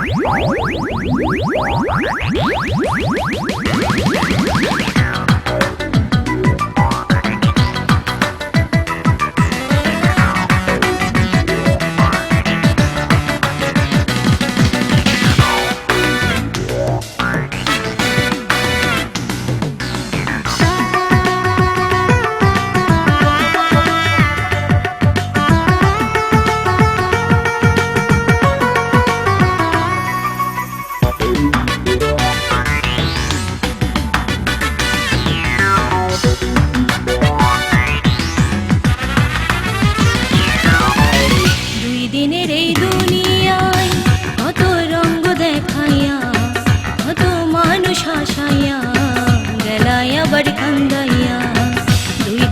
Oh, my God.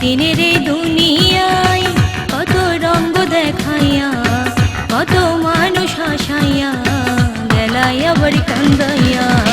দিনের এই দুনিয়ায় কত রঙ্গ দেখাইয়া কত মানুষ হাসাইয়া গেলায় আবার কান্দাইয়া।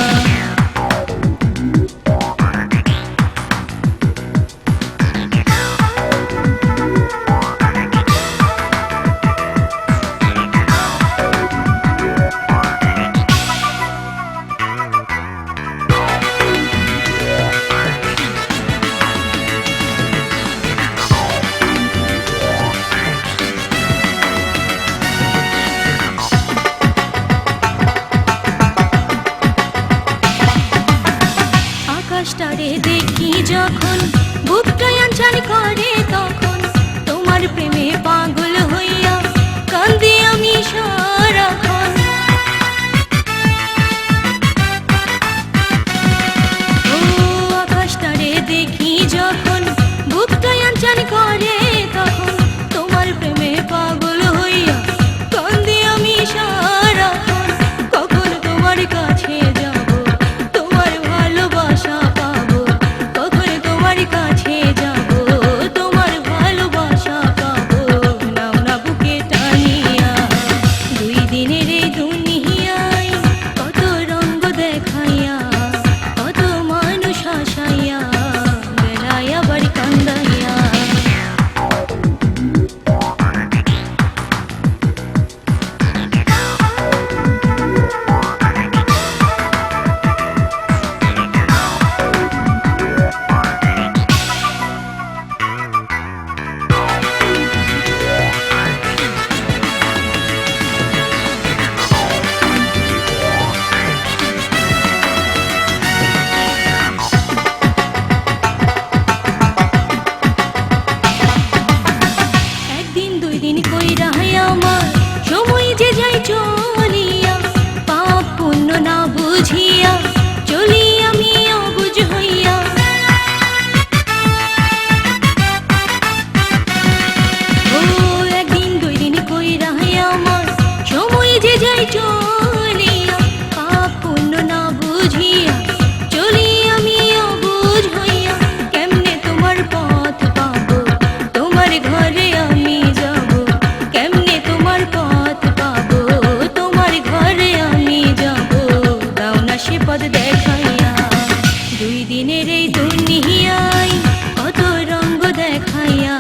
দুনিয়ায় কত রঙ্গ দেখাইয়া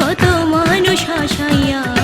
কত মানুষ হাসাইয়া।